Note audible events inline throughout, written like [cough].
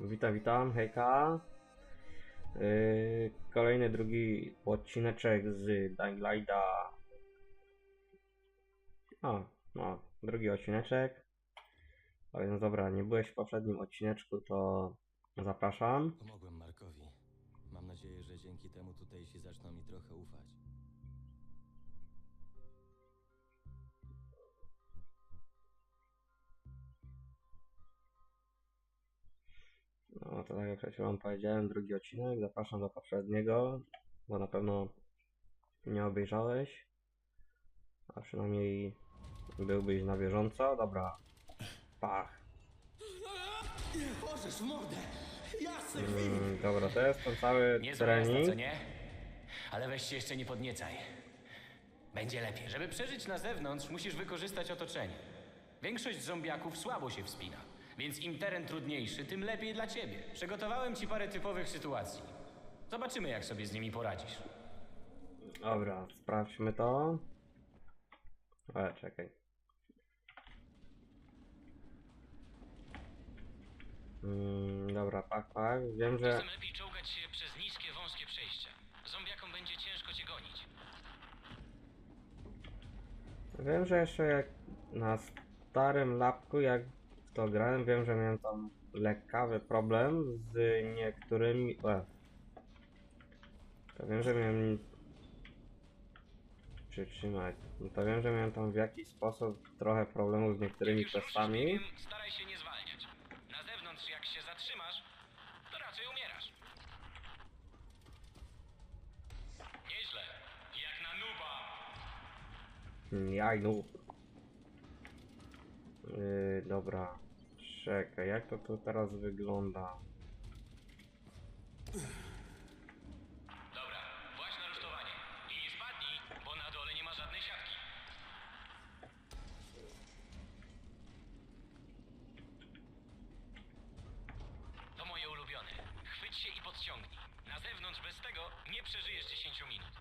Witam, witam, hejka. Yy, kolejny drugi odcineczek z Dying Lighta. No, drugi odcineczek. A więc dobra, nie byłeś w poprzednim odcineczku, to zapraszam. Pomogłem Markowi. Mam nadzieję, że dzięki temu tutejsi zaczną mi trochę ufać. No to tak jak przed chwilą powiedziałem, drugi odcinek, zapraszam do poprzedniego, bo na pewno nie obejrzałeś. A przynajmniej byłbyś na bieżąco. Dobra, pach. Bożeż, w mordę! Jasne, Mm, dobra, to jest ten cały Nie jazda, co trening. nie? Ale weź się jeszcze nie podniecaj. Będzie lepiej. Żeby przeżyć na zewnątrz, musisz wykorzystać otoczenie. Większość zombiaków słabo się wspina, więc im teren trudniejszy, tym lepiej dla ciebie. Przygotowałem ci parę typowych sytuacji. Zobaczymy, jak sobie z nimi poradzisz. Dobra, sprawdźmy to. Ale czekaj. Mm, dobra, pak, pak. Wiem, że. Czasem lepiej czołgać się przez niskie, wąskie przejścia. Zombiakom będzie ciężko cię gonić. Wiem, że jeszcze jak na starym lapku, jak to grałem, wiem, że miałem tam lekkawy problem z niektórymi. E. To wiem, że miałem. Przytrzymać. No to wiem, że miałem tam w jakiś sposób trochę problemów z niektórymi questami. staraj się nie zwalniać. Na zewnątrz, jak się zatrzymasz, to raczej umierasz. Nieźle. Jak na nuba. Jaj, no. Yy, dobra. Czekaj, jak to tu teraz wygląda? Dobra, właśnie na rusztowanie. I nie spadnij, bo na dole nie ma żadnej siatki. To moje ulubione. Chwyć się i podciągnij. Na zewnątrz bez tego nie przeżyjesz 10 minut.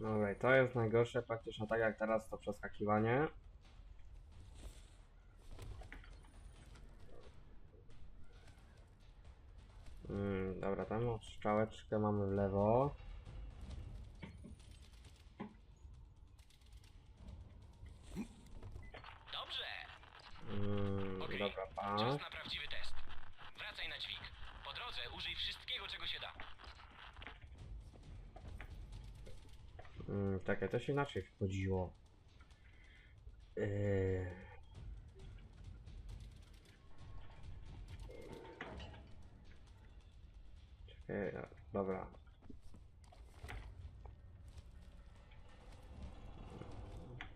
Dobra, to jest najgorsze praktycznie tak jak teraz to przeskakiwanie. Strzałeczkę mamy w lewo. Dobrze. Mm, Okej. dobra, Czas pa. na prawdziwy test. Wracaj na dźwig. Po drodze użyj wszystkiego, czego się da. Mm, czekaj, to się inaczej wchodziło. Yy... Czekaj, a, dobra.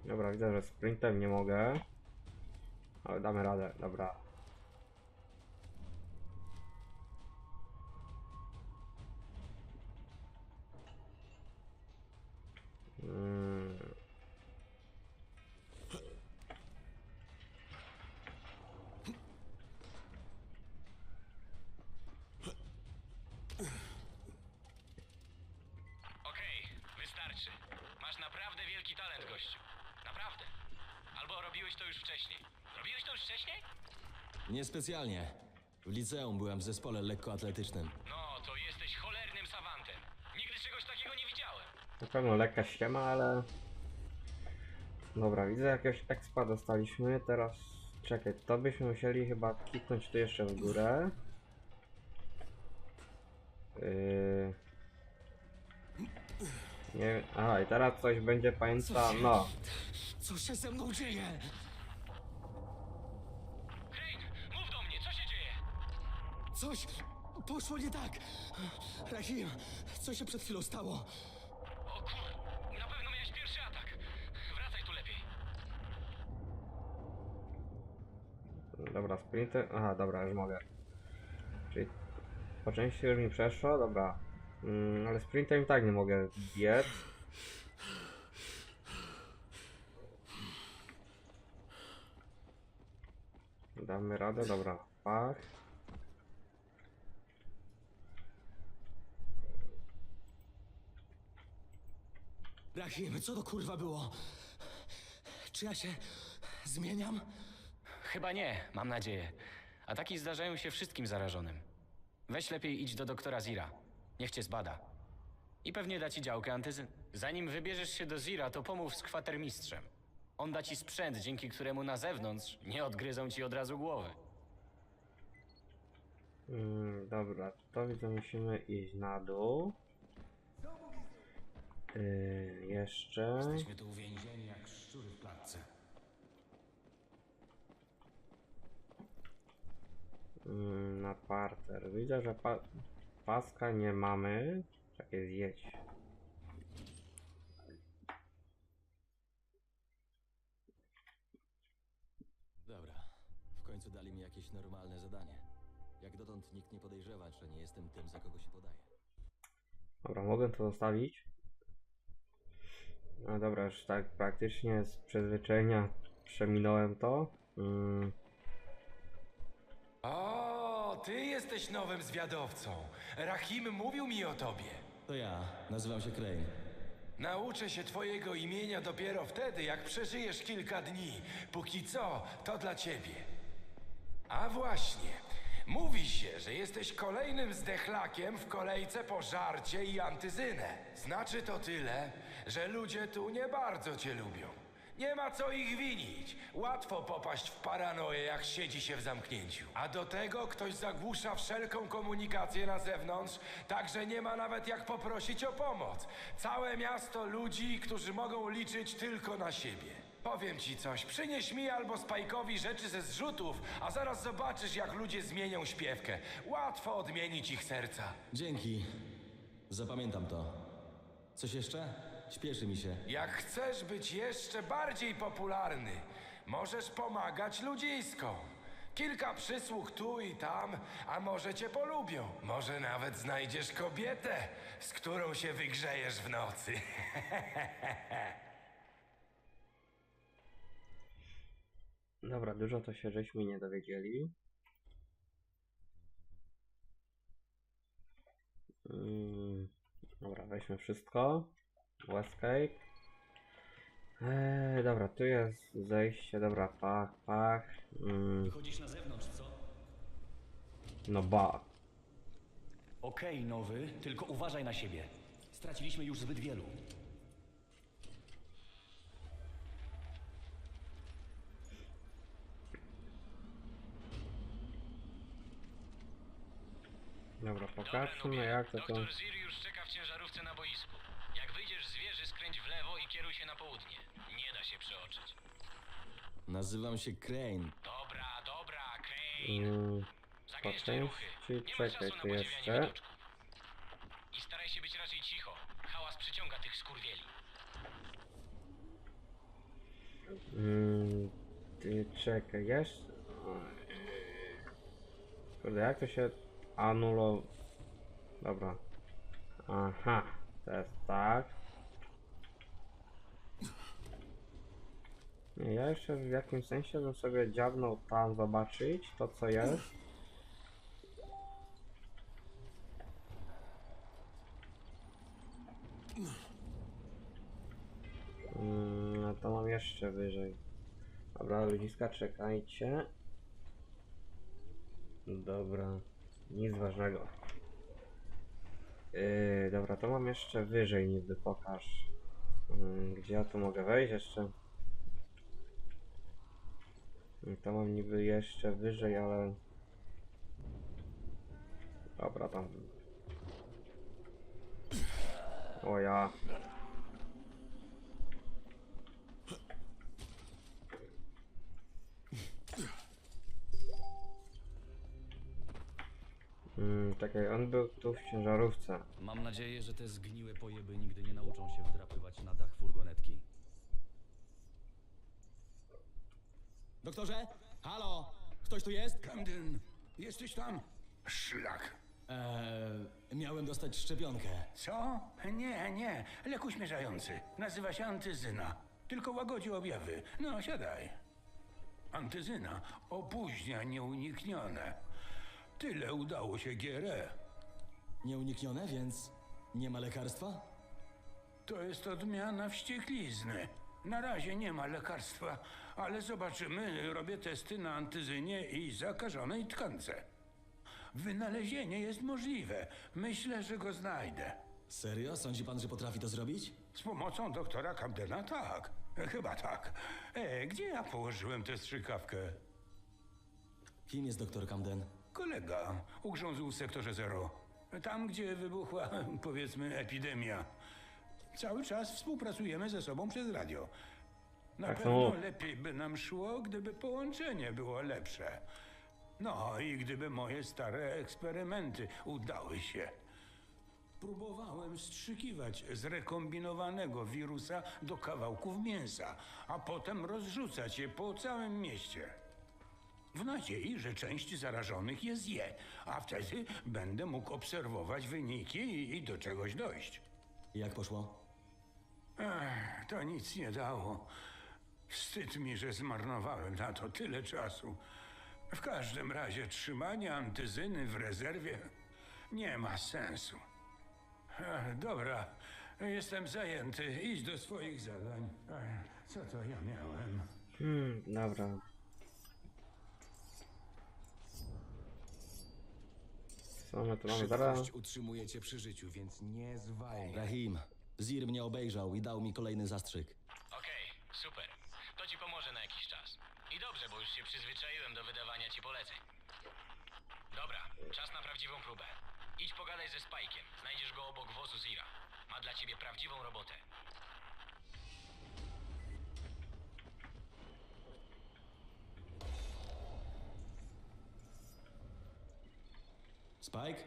Dobra, widzę, że sprintem nie mogę. Ale damy radę, dobra. Mm. Gościu. Naprawdę. Albo robiłeś to już wcześniej. Robiłeś to już wcześniej? Niespecjalnie. W liceum byłem w zespole lekkoatletycznym. No, to jesteś cholernym savantem. Nigdy czegoś takiego nie widziałem. Na pewno lekka ściema, ale... Dobra, widzę jakiegoś expa dostaliśmy, teraz... Czekaj, to byśmy musieli chyba kliknąć tu jeszcze w górę. Yy... Nie Aha, i teraz coś będzie pamięta... No, Co się ze mną dzieje? Mów do mnie, co się dzieje? Coś poszło nie tak. Rahim, co się przed chwilą stało? O kur... Na pewno miałeś pierwszy atak. Wracaj tu lepiej. dobra, sprinter... Aha, dobra, już mogę. Czyli po części już mi przeszło, dobra. Mm, ale sprintem i tak nie mogę biec. Damy radę, dobra. Pach. Rahim, co to kurwa było? Czy ja się zmieniam? Chyba nie, mam nadzieję. A taki zdarzają się wszystkim zarażonym. Weź lepiej idź do doktora Zira. Niech cię zbada. I pewnie da ci działkę antyzyn. Zanim wybierzesz się do Zira, to pomów z kwatermistrzem. On da ci sprzęt, dzięki któremu na zewnątrz nie odgryzą ci od razu głowy. Mm, dobra, to widzę, musimy iść na dół. Yy, jeszcze. Jesteśmy tu uwięzieni jak szczury w klatce. Mm, na parter. Widzę, że pa paska nie mamy. Czekaj, zjedź. Dobra, w końcu dali mi jakieś normalne zadanie. Jak dotąd nikt nie podejrzewa, że nie jestem tym, za kogo się podaje. Dobra, mogę to zostawić. No dobra, już tak praktycznie z przyzwyczajenia przeminąłem to. Mm, ty jesteś nowym zwiadowcą. Rahim mówił mi o tobie. To ja, nazywam się Crane. Nauczę się twojego imienia dopiero wtedy, jak przeżyjesz kilka dni. Póki co, to dla ciebie. A właśnie, mówi się, że jesteś kolejnym zdechlakiem w kolejce po żarcie i antyzynę. Znaczy to tyle, że ludzie tu nie bardzo cię lubią. Nie ma co ich winić. Łatwo popaść w paranoję, jak siedzi się w zamknięciu. A do tego ktoś zagłusza wszelką komunikację na zewnątrz, także nie ma nawet jak poprosić o pomoc. Całe miasto ludzi, którzy mogą liczyć tylko na siebie. Powiem ci coś, przynieś mi albo Spajkowi rzeczy ze zrzutów, a zaraz zobaczysz, jak ludzie zmienią śpiewkę. Łatwo odmienić ich serca. Dzięki. Zapamiętam to. Coś jeszcze? Śpieszy mi się. Jak chcesz być jeszcze bardziej popularny, możesz pomagać ludziskom. Kilka przysług tu i tam, a może cię polubią. Może nawet znajdziesz kobietę, z którą się wygrzejesz w nocy. [laughs] dobra, dużo to się żeśmy nie dowiedzieli. Mm, dobra, weźmy wszystko. Escape. Eee, dobra, tu jest zejście, dobra, pach, pach. Mm, Wychodzisz na zewnątrz, co? no ba. Okej, nowy, tylko uważaj na siebie. Straciliśmy już zbyt wielu. Dobra, pokażmy jak to to... Doktor Zir już czeka w ciężarówce na boisku. Się przeoczyć. Nazywam się Crane. Dobra, dobra, Crane. Mm, Zagęszczaj ruchy. części, Nie ma czekaj, czasu na tu podziwianie jeszcze. I staraj się być raczej cicho. Hałas przyciąga tych skurwieli. Mm, ty czekaj, jeszcze... Kurde, jak to się anulo... Dobra. Aha, to jest tak. Ja jeszcze w jakimś sensie bym sobie dziabnął tam zobaczyć to co jest. Mm, no to mam jeszcze wyżej. Dobra, ludziska, czekajcie. Dobra, nic ważnego. Yy, dobra, to mam jeszcze wyżej niby pokaż. Yy, gdzie ja tu mogę wejść jeszcze? To mam niby jeszcze wyżej, ale... Dobra, tam... O ja... Mm, czekaj, on był tu w ciężarówce. Mam nadzieję, że te zgniłe pojeby nigdy nie nauczą się wdrapywać na dach furgonetki. Doktorze? Halo? Ktoś tu jest? Camden, jesteś tam? Szlak. Eee, miałem dostać szczepionkę. Co? Nie, nie. Lek uśmierzający. Nazywa się antyzyna. Tylko łagodzi objawy. No, siadaj. Antyzyna opóźnia nieuniknione. Tyle udało się GRE. Nieuniknione, więc nie ma lekarstwa? To jest odmiana wścieklizny. Na razie nie ma lekarstwa, ale zobaczymy. Robię testy na antyzynie i zakażonej tkance. Wynalezienie jest możliwe. Myślę, że go znajdę. Serio? Sądzi pan, że potrafi to zrobić? Z pomocą doktora Camdena tak. Chyba tak. E, gdzie ja położyłem tę strzykawkę? Kim jest doktor Camden? Kolega ugrzązł w sektorze zero. Tam, gdzie wybuchła, [laughs] powiedzmy, epidemia. Cały czas współpracujemy ze sobą przez radio. Na Tak, pewno no. lepiej by nam szło, gdyby połączenie było lepsze. No i gdyby moje stare eksperymenty udały się. Próbowałem strzykiwać zrekombinowanego wirusa do kawałków mięsa, a potem rozrzucać je po całym mieście. W nadziei, że część zarażonych je zje, a wtedy będę mógł obserwować wyniki i, i do czegoś dojść. Jak poszło? Ech, to nic nie dało. Wstyd mi, że zmarnowałem na to tyle czasu. W każdym razie trzymanie antyzyny w rezerwie nie ma sensu. Dobra, jestem zajęty. Idź do swoich zadań. Co to ja miałem? Hmm, dobra. Co my tu mamy zaraz? Szybkość utrzymuje cię przy życiu, więc nie zwalniaj. Rahim, Zir mnie obejrzał i dał mi kolejny zastrzyk. Okej, super. To ci pomoże na jakiś czas. I dobrze, bo już się przyzwyczaiłem do wydawania ci poleceń. Dobra, czas na prawdziwą próbę. Idź pogadaj ze Spajkiem. Znajdziesz go obok wozu Zira. Ma dla ciebie prawdziwą robotę. Spike?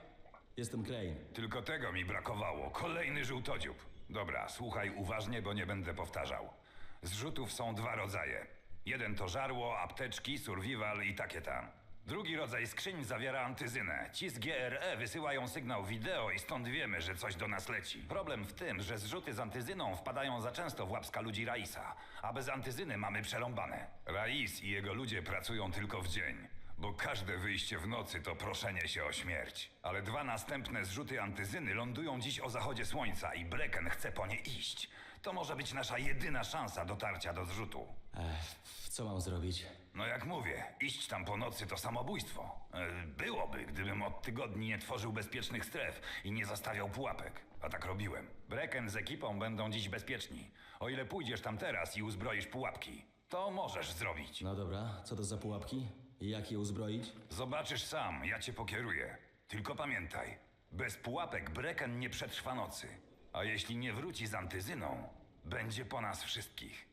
Jestem Crane. Tylko tego mi brakowało. Kolejny żółtodziób. Dobra, słuchaj uważnie, bo nie będę powtarzał. Zrzutów są dwa rodzaje. Jeden to żarło, apteczki, survival i takie tam. Drugi rodzaj skrzyń zawiera antyzynę. Ci z GRE wysyłają sygnał wideo i stąd wiemy, że coś do nas leci. Problem w tym, że zrzuty z antyzyną wpadają za często w łapska ludzi Raisa, a bez antyzyny mamy przerąbane. Rais i jego ludzie pracują tylko w dzień. Bo każde wyjście w nocy to proszenie się o śmierć. Ale dwa następne zrzuty antyzyny lądują dziś o zachodzie słońca i Brecken chce po nie iść. To może być nasza jedyna szansa dotarcia do zrzutu. Ech, co mam zrobić? No jak mówię, iść tam po nocy to samobójstwo. E, Byłoby, gdybym od tygodni nie tworzył bezpiecznych stref i nie zastawiał pułapek. A tak robiłem. Brecken z ekipą będą dziś bezpieczni. O ile pójdziesz tam teraz i uzbroisz pułapki, to możesz zrobić. No dobra, co to za pułapki? I jak je uzbroić? Zobaczysz sam, ja cię pokieruję. Tylko pamiętaj, bez pułapek Brecken nie przetrwa nocy. A jeśli nie wróci z antyzyną, będzie po nas wszystkich.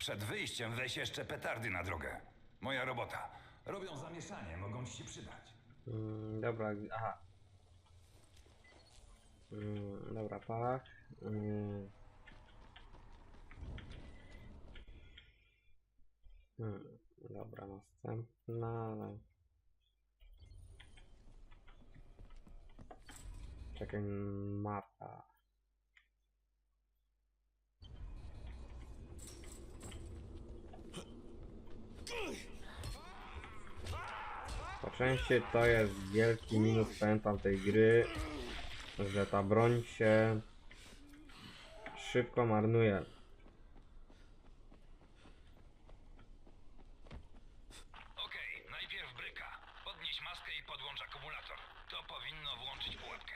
Przed wyjściem weź jeszcze petardy na drogę. Moja robota. Robią zamieszanie, mogą ci się przydać. Mm, dobra, aha. Mm, dobra, pach. Mm. Hmm, dobra, następna. Czekaj, mapa. Po części to jest wielki minus pamiętam tej gry, że ta broń się szybko marnuje. Okej, najpierw bryka. Podnieś maskę i podłącz akumulator. To powinno włączyć pułapkę.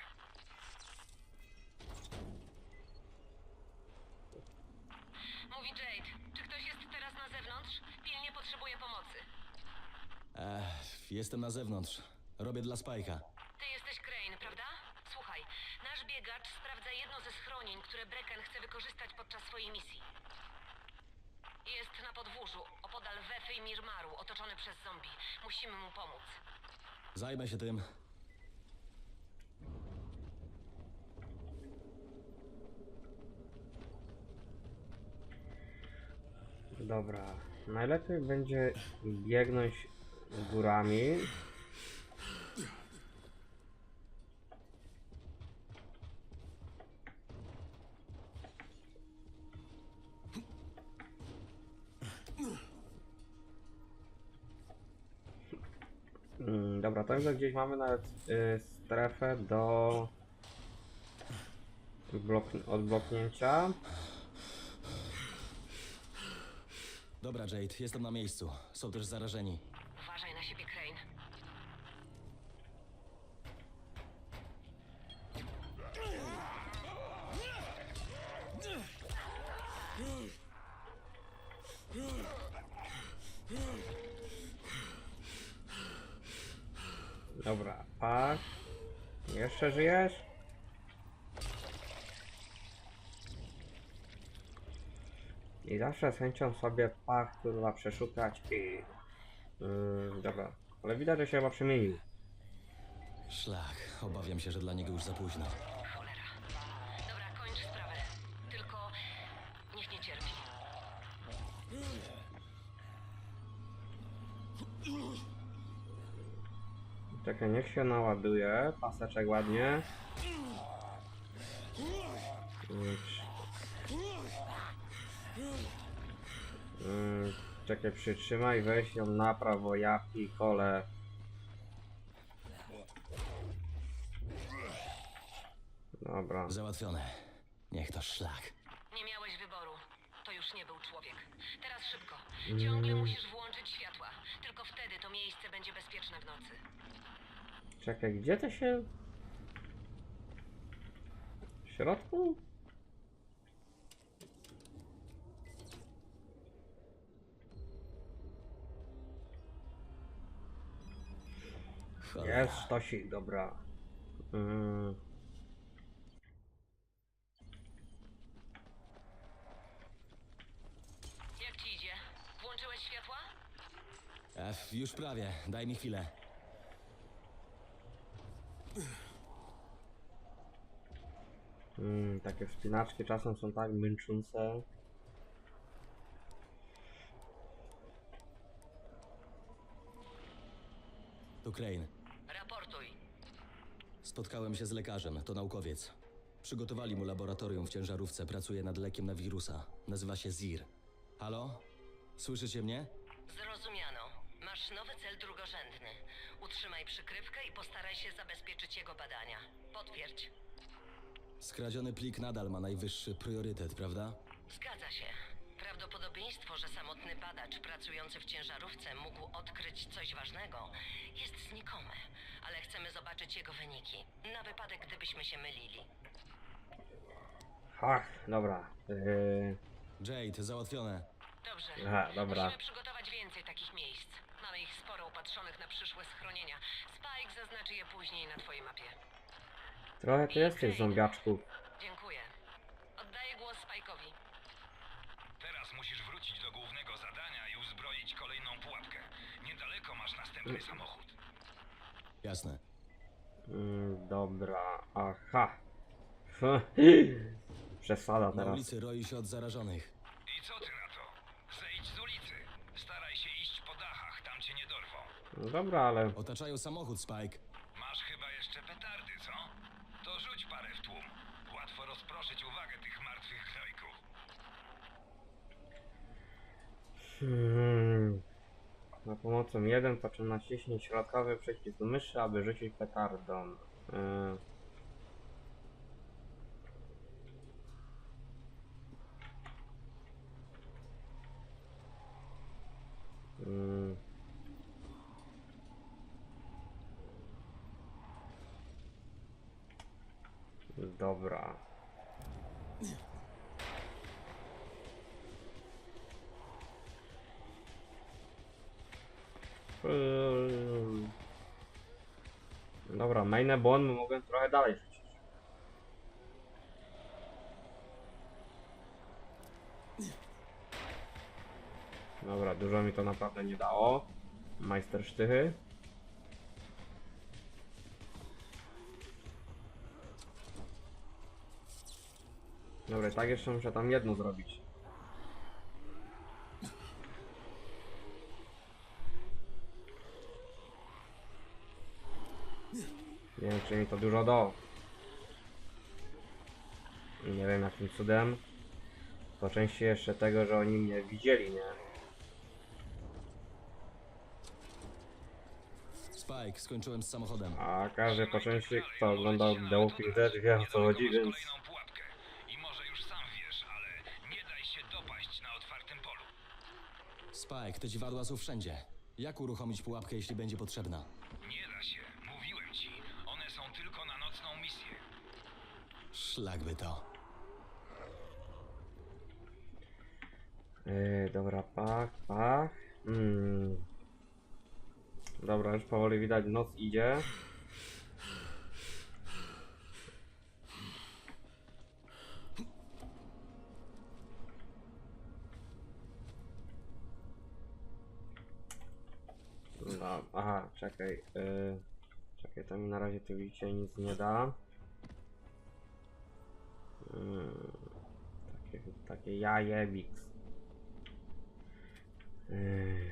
Mówi Jade. Czy ktoś jest teraz na zewnątrz? Pilnie potrzebuję pomocy. Ech, jestem na zewnątrz. Robię dla Spike'a. Ty jesteś Crane, prawda? Słuchaj, nasz biegacz sprawdza jedno ze schronień, które Brecken chce wykorzystać podczas swojej misji. Jest na podwórzu, opodal Wefy i Mirmaru, otoczony przez zombie. Musimy mu pomóc. Zajmę się tym. Dobra, najlepiej będzie biegnąć górami. Mm, Dobra, także gdzieś mamy nawet y, strefę do blok, odbloknięcia. Dobra, Jade, jestem na miejscu. Są też zarażeni. Uważaj na siebie, Crane. Dobra, pak. Jeszcze żyjesz? I zawsze z chęcią sobie pak kurwa przeszukać i... Yy, dobra, ale widać, że się chyba przemienił. Szlak. Obawiam się, że dla niego już za późno. Cholera. Dobra, kończ sprawę. Tylko niech nie cierpi. Czekaj, niech się naładuje. Paseczek ładnie. Yy, Yy, Czekaj, przytrzymaj, weź ją na prawo, ja i kole. Dobra. Załatwione. Niech to szlak. Nie miałeś wyboru. To już nie był człowiek. Teraz szybko. Ciągle musisz włączyć światła. Tylko wtedy to miejsce będzie bezpieczne w nocy. Czekaj, gdzie to się... W środku? Cholera. Jest sztosik, dobra. Mm. Jak ci idzie? Włączyłeś światła? F, już prawie. Daj mi chwilę. Mm, takie wspinaczki czasem są tak męczące. Tu Crane. Spotkałem się z lekarzem, to naukowiec. Przygotowali mu laboratorium w ciężarówce, pracuje nad lekiem na wirusa. Nazywa się ZIR. Halo? Słyszycie mnie? Zrozumiano. Masz nowy cel drugorzędny. Utrzymaj przykrywkę i postaraj się zabezpieczyć jego badania. Potwierdź. Skradziony plik nadal ma najwyższy priorytet, prawda? Zgadza się. Prawdopodobieństwo, że samotny badacz pracujący w ciężarówce mógł odkryć coś ważnego, jest znikome, ale chcemy zobaczyć jego wyniki. Na wypadek, gdybyśmy się mylili. Ach, dobra. Yy, Jade, załatwione. Dobrze. Aha, dobra. Musimy przygotować więcej takich miejsc. Mamy ich sporo upatrzonych na przyszłe schronienia. Spike zaznaczy je później na twojej mapie. trochę tu jest tych zombiaczków. Dziękuję. Oddaję głos Spike'owi. Teraz musisz wrócić do głównego zadania i uzbroić kolejną pułapkę. Następny samochód. Jasne. Mm, dobra, aha. [laughs] Przesada Na teraz. ulicy roi się od zarażonych. I co ty na to? Zejdź z ulicy. Staraj się iść po dachach, tam cię nie dorwą. No dobra, ale Otaczają samochód, Spike. Masz chyba jeszcze petardy, co? To rzuć parę w tłum. Łatwo rozproszyć uwagę tych martwych gnojków. Hmm. Na pomocą 1 po czym naciśnij środkowy przycisk myszy, aby rzucić petardą. Yy. Mm. Dobra. Eee. Dobra, mainę bon mogłem trochę dalej rzucić. Dobra, dużo mi to naprawdę nie dało. Majster sztychy. Dobra, tak jeszcze muszę tam jedno zrobić. Czy mi to dużo dało. Nie wiem jakim cudem. Po części jeszcze tego, że oni mnie widzieli, nie? Spike, skończyłem z samochodem. A każdy po części, kto oglądał The Walking Dead wie o co chodzi, więc... Kolejną pułapkę. I może już sam wiesz, ale nie daj się dopaść na otwartym polu. Spike, te dziwadła są wszędzie. Jak uruchomić pułapkę, jeśli będzie potrzebna? Nie da się, mówiłem ci. One są tylko na nocną misję. Szlak by to. Yy, dobra, pach, pach. Mm. Dobra, już powoli widać, noc idzie. No, aha, czekaj. Yy, czekaj, to mi na razie tu widzicie nic nie da. Yy, takie, takie jajebix. Yy.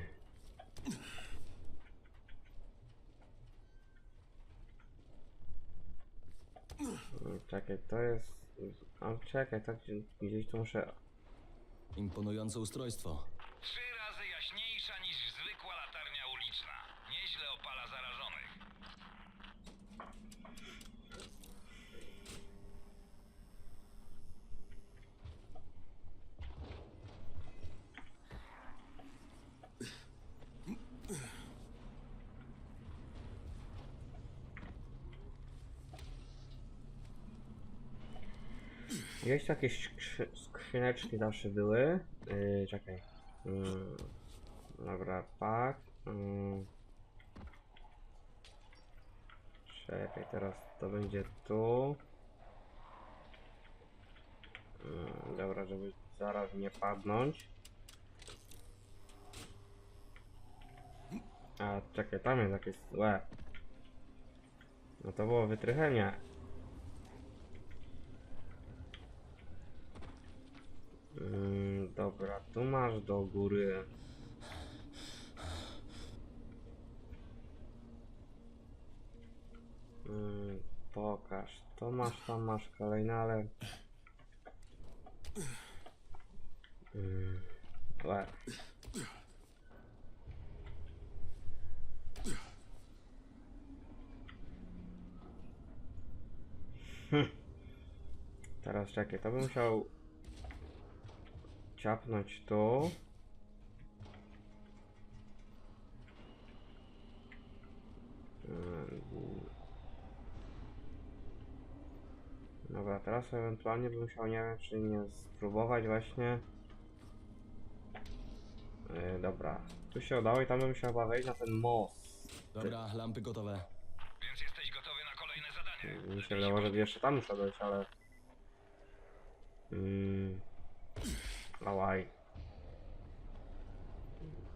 Yy, Czekaj, to jest... A czekaj, tak gdzie- gdzieś tu muszę... Imponujące ustrojstwo. Trzy Skrzy skrzyneczki zawsze były. Yy, czekaj. Yy, dobra, pak. Yy. Czekaj, teraz to będzie tu. Yy, dobra, żeby zaraz nie padnąć. A czekaj, tam jest jakieś złe. No to było wytrychenie. Mm, dobra, tu masz do góry. Mm, pokaż. To masz, tam masz kolejne, ale... Mm, łe. Hm. Teraz czekaj, to bym musiał ciapnąć tu. Ym. Dobra, teraz ewentualnie bym musiał, nie wiem, czy nie spróbować właśnie. Yy, dobra, tu się udało i tam bym musiał chyba wejść na ten most. Dobra, lampy gotowe. Więc jesteś gotowy na kolejne zadanie. Mi się wydawało, że jeszcze tam muszę dojść, ale... Mm. Ałaj.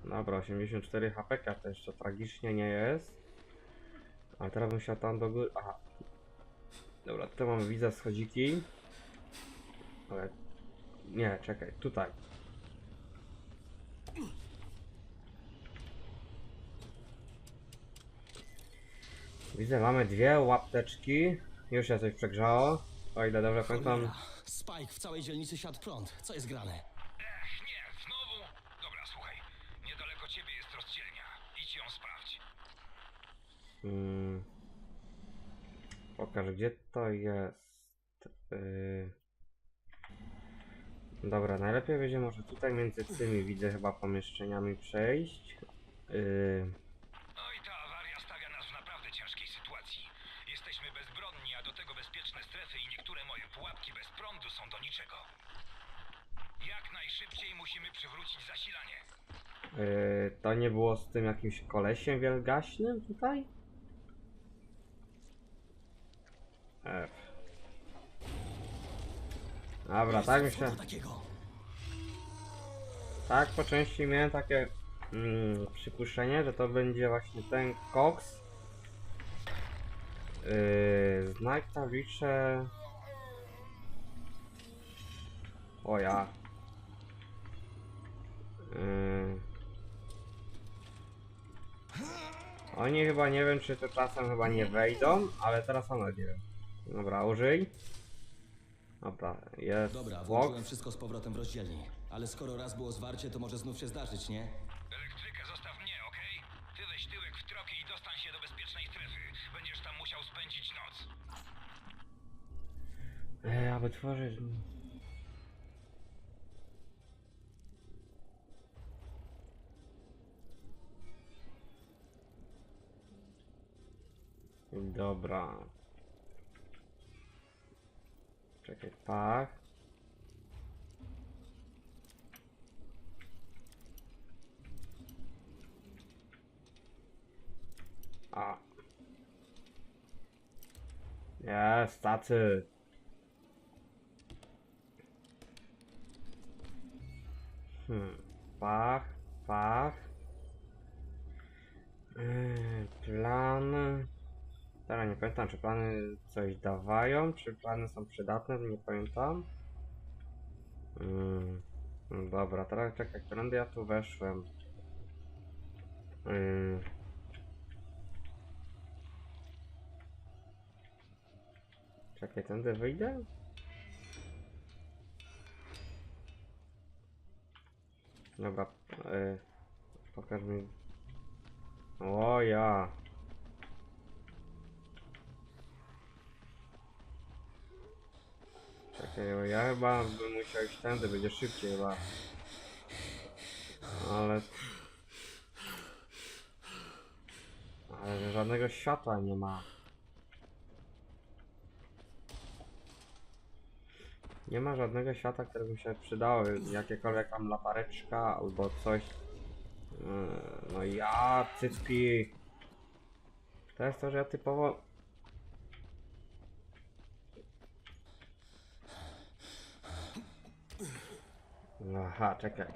Dobra, 84 HP, to jeszcze tragicznie nie jest. Ale teraz bym się tam do góry... Aha. Dobra, tutaj mamy widzę schodziki. Ale... Nie, czekaj, tutaj. Widzę, mamy dwie łapteczki. Już się coś przegrzało. O ile dobrze pamiętam. Spike, w całej dzielnicy siadł prąd. Co jest grane? Ech, nie, znowu? Dobra, słuchaj. Niedaleko ciebie jest rozdzielnia. Idź ją sprawdź. Mm. Pokaż, gdzie to jest. Yy. Dobra, najlepiej będzie może tutaj między tymi widzę chyba pomieszczeniami przejść. Yy. No i ta awaria stawia nas w naprawdę ciężkiej sytuacji. Jesteśmy bezbronni, a do tego bezpieczne strefy i niektóre moje pułapki bez prądu są do niczego. Jak najszybciej musimy przywrócić zasilanie. Yy, to nie było z tym jakimś kolesiem wielgaśnym tutaj? F. Dobra, tak myślę. Tak, po części miałem takie mm, przypuszczenie, że to będzie właśnie ten koks. Yy, znak tablicze. O ja. Yy. Oni chyba nie wiem, czy to czasem chyba nie wejdą, ale teraz one nie wiem. Dobra, użyj. Dobra, jest Dobra, włączyłem wszystko z powrotem w rozdzielni. Ale skoro raz było zwarcie, to może znów się zdarzyć, nie? Elektrykę zostaw mnie, okej? Ty weź tyłek w troki i dostań się do bezpiecznej strefy. Będziesz tam musiał spędzić noc. Ej, aby tworzyć. Dobra. Czekaj, pach. A. Jest, tacy. Hmm. Pach, pach. Yy, Plan. Teraz nie pamiętam, czy plany coś dawają, czy plany są przydatne, nie pamiętam. Mm, no dobra, teraz czekaj, którędy ja tu weszłem? Yy. Czekaj, tędy wyjdę? Dobra, yy, pokaż mi. O ja. Czekaj, bo ja chyba bym musiał iść tędy, będzie szybciej chyba. Ale... Ale żadnego światła nie ma. Nie ma żadnego światła, które by się przydało. Jakiekolwiek tam latareczka albo coś. Yy, No ja, cycki. To jest to, że ja typowo Aha, czekaj.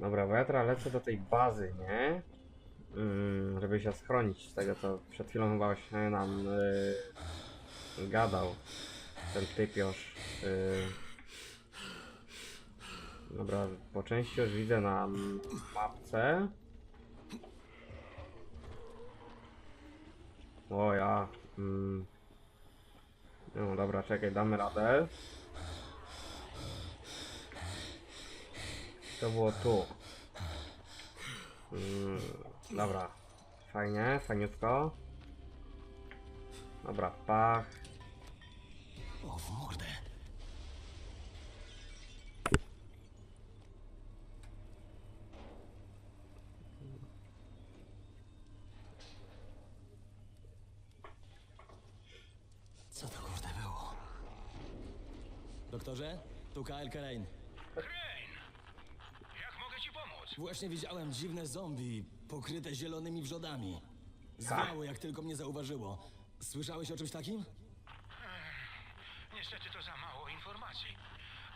Dobra, bo ja teraz lecę do tej bazy, nie? Mm, żeby się schronić z tego, co przed chwilą chyba się nam yy, gadał. Ten typiosz. Yy. Dobra, po części już widzę na mapce. O ja. Mm. No dobra, czekaj, damy radę. To było tu. Mm, dobra. Fajnie, fajniutko. Dobra, pach. O, w mordę. Co to kurde było? Doktorze, tu Kyle Kane. Jak mogę ci pomóc? Właśnie widziałem dziwne zombie pokryte zielonymi wrzodami. Zwiało jak tylko mnie zauważyło. Słyszałeś o czymś takim? Niestety to za mało informacji.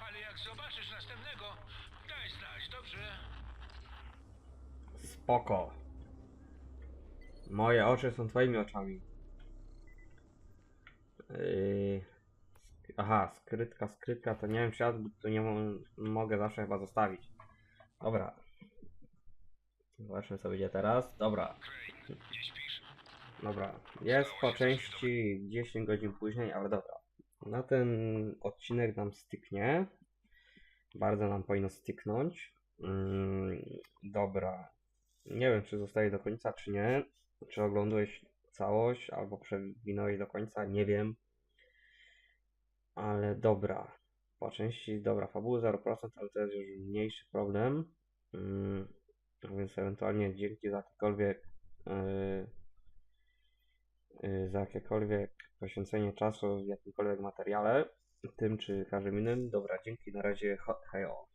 Ale jak zobaczysz następnego, daj znać, dobrze? Spoko. Moje oczy są twoimi oczami. Yy... Aha, skrytka, skrytka, to nie wiem czy ja tu nie mo- mogę zawsze chyba zostawić. Dobra. Zobaczmy co będzie teraz. Dobra. Dobra. Jest po części 10 godzin później, ale dobra. Na ten odcinek nam styknie. Bardzo nam powinno styknąć. Mm, dobra. Nie wiem, czy zostaje do końca, czy nie. Czy oglądałeś całość, albo przewinąłeś do końca, nie wiem. Ale dobra. Po części, dobra, fabuły 0%, ale to jest już mniejszy problem. Mm, więc ewentualnie dzięki za jakiekolwiek yy, yy, za jakiekolwiek poświęcenie czasu w jakimkolwiek materiale, tym czy każdym innym. Dobra, dzięki, na razie, he- hejo.